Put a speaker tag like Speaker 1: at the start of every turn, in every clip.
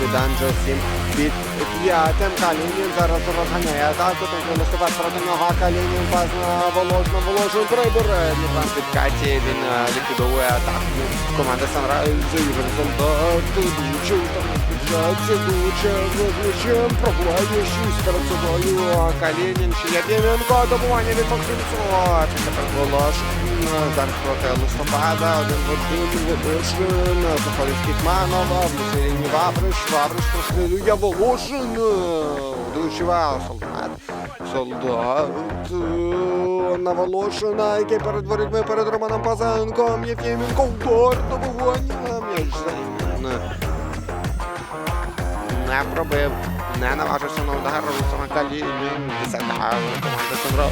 Speaker 1: від Анджо 7 під п'ятим. Калінін зараз розганяє атаку. Так він наступає проти нього. Калінін пас на Волошин. Волошин прибере. під Каті Він е, ліквідовує атаку. Команда Санрайз. Ігор Солдат. Дучев з м'ячем. Пробуває 6 перед собою. Калінін. Ще Євгененко. Добування від Максимцова. Тепер Волошин. Зараз проти листопада. Один в один. Волошин. Заходить Кітманова. В лінії Вавриш. Вавриш прострілює Волошин. Дучева. Солдат. Солдат. е, На Волошина, який перед ворітьми перед Романом Пазенком. Єфіменко. Удар. Добування. М'яч за не пробив, не наважився на удар Руслана Калінін. Десята команда Санрайз.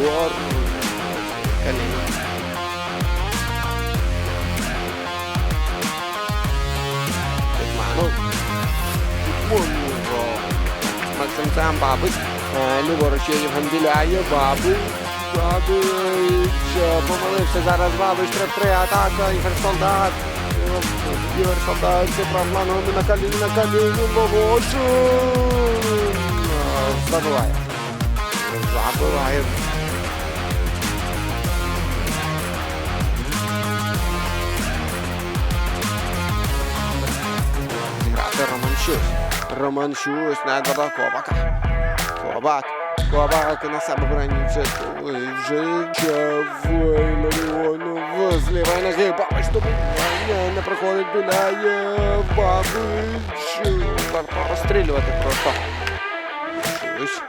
Speaker 1: Удар. Калінін. Підманув. Підманув. Максим Цем, Бабич. Е, Ліворуч є Євген Біляєв. Бабич. Бабич. Е, Помилився зараз Бабич. 3-3 атака. Ігор Солдат. Ігор Солдат. Це на Калінін. На Калінін. Волошин. Забиває. Забиває. Грати Роман Щусь. Роман Щусь на Кобака. Кобак. Кобак на себе броніться. Вже Ларіонов. З лівої ноги. Бабич добування. Не проходить Біляєв. Бабич. Варто розстрілювати просто. Щусь.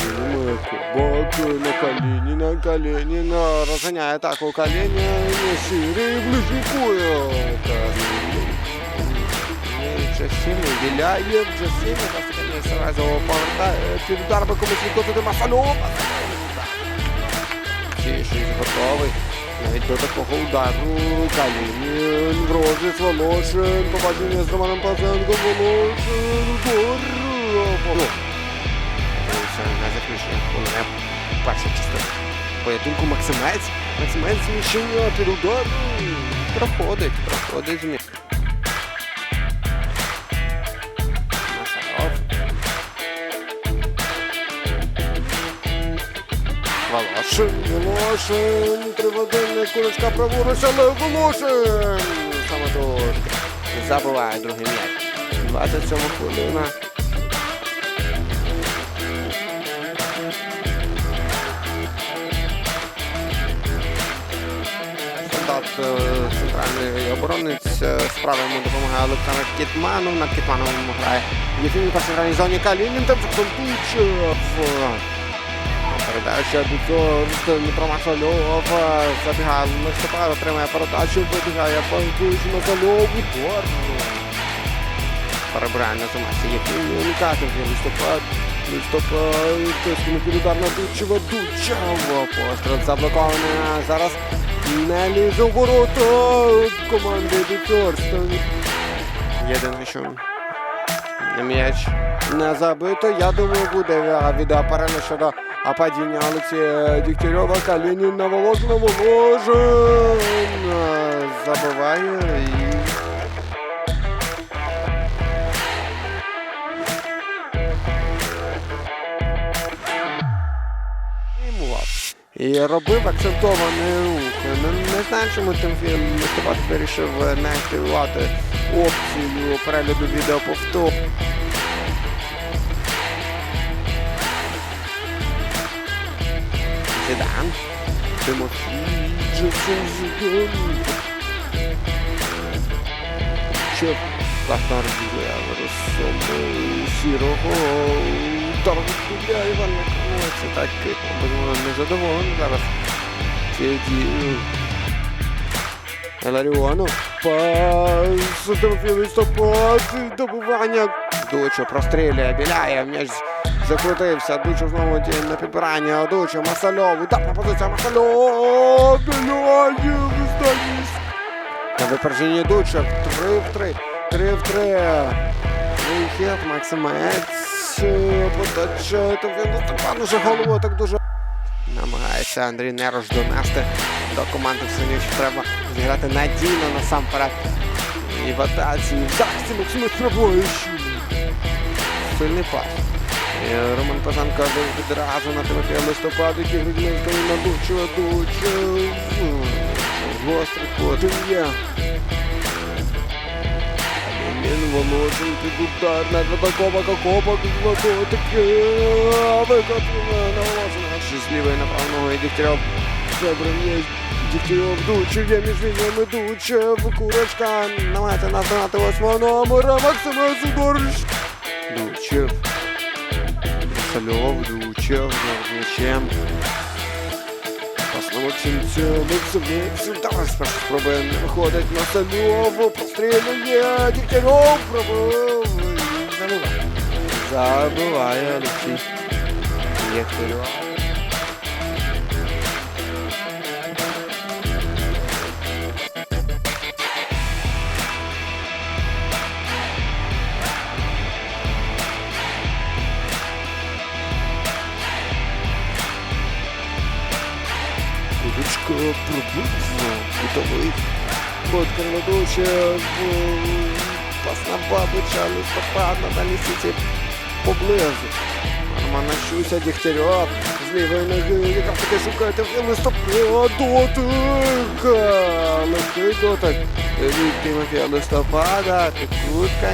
Speaker 1: Жимає Кобак на коліні, на коліні. На розганяє атаку коліні. Сірий ближникує. Джасіни віляє, Джасіни, Кастакані сразу повертає під удар би комусь відкотити Масальова. Тіший готовий. Навіть до такого удару Калінін, Грозис, Волошин, побачення з Романом Пазенком, Волошин, удар. Ну, це не заключення хвилина. Перша частина. Поєдинку Максимець. Максимець зміщення під удар. Проходить, проходить зміщення. Волошин, Волошин, три курочка праворуч, але Волошин! Самотужки. Забиває другий м'яч. 27 хвилина. Солдат центральний оборонець е, справа йому допомагає Олександр Кітманов. Над Кітмановим грає Єфімка в центральній зоні Калінін. Там Сантучев. Передача до Дмитро Масальов. Забігає Листопад, отримає передачу, вибігає Панкуш Масальов. Удар. Перебирає на замасі. Там є Листопад. Листопад. Під удар на Дучева. Дучева. Постріл заблокований. Зараз не лізе в ворота команди Діторстон. Єдине, що м'яч не забито. Я думаю, буде відеоперена щодо падіння Олексія Дігтярьова. Калінін на Воложин, Воложин забиває і І робив акцентований рух. Не, не знаю, чому Листопад вирішив не активувати опцію перегляду відео Зідан. Тимофій Зідан. Чеп. Катар Євросом Сірого. Удар відбіля Іван Це так, безумовно, незадоволений зараз. Цією дією. Еларіону. Пас. Тимофій Листопад. Добування. Дучо прострілює, біляє. М'яч закрутився. Дучо знову діє на підбирання. Дучо, Масальов. Ударна позиція Масальов. Біляє. Вистаність. На випередженні Дуча. 3 в 3. 3 в 3. Вихід, Максимець. Подача. Там він Листопад уже головою так дуже. Намагається Андрій Нерош донести до команди що треба зіграти надійно насамперед. І в атаці, і в захисті Максим Стрибович. Сильний пас. І Роман Пазанко відразу на Тимофія листопаду, який Грудьминський надучив, дучив. Гострий кут. Є. Він Волошин під удар на Копа, Копа, таки викотили на Волошина. Лівої направленого і Дігтярьов. Добре, є Дігтярьов, Дучев, є між лініями Дучев, Курочка, намагається наздогнати восьмого номера, Максима Судорож. Дучев. Сальов, Дучев, з м'ячем. Пас на Максимцю, Максим, Максим, давай спершу спробуємо, не виходить на Сальову, прострілює, Дігтярьов, пробив, Забывая. Забиває Олексій Дігтярьов. Кудочка приблизно кутовий. Ход Карлодуча, пас на Бабича, листопад на сіті поблизу. Роман Щуся, Дігтярьов, з лівої ноги, яка таки шукає Тимофій листопад, дотик, легкий дотик від Тимофія листопада, підкрутка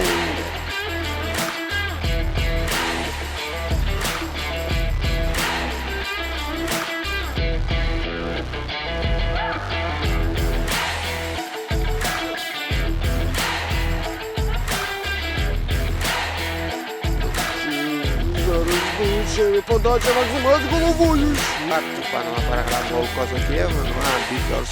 Speaker 1: влучає подача Максима з головою. Так, Тупанова переграв гол козаків, ну а Бітлерс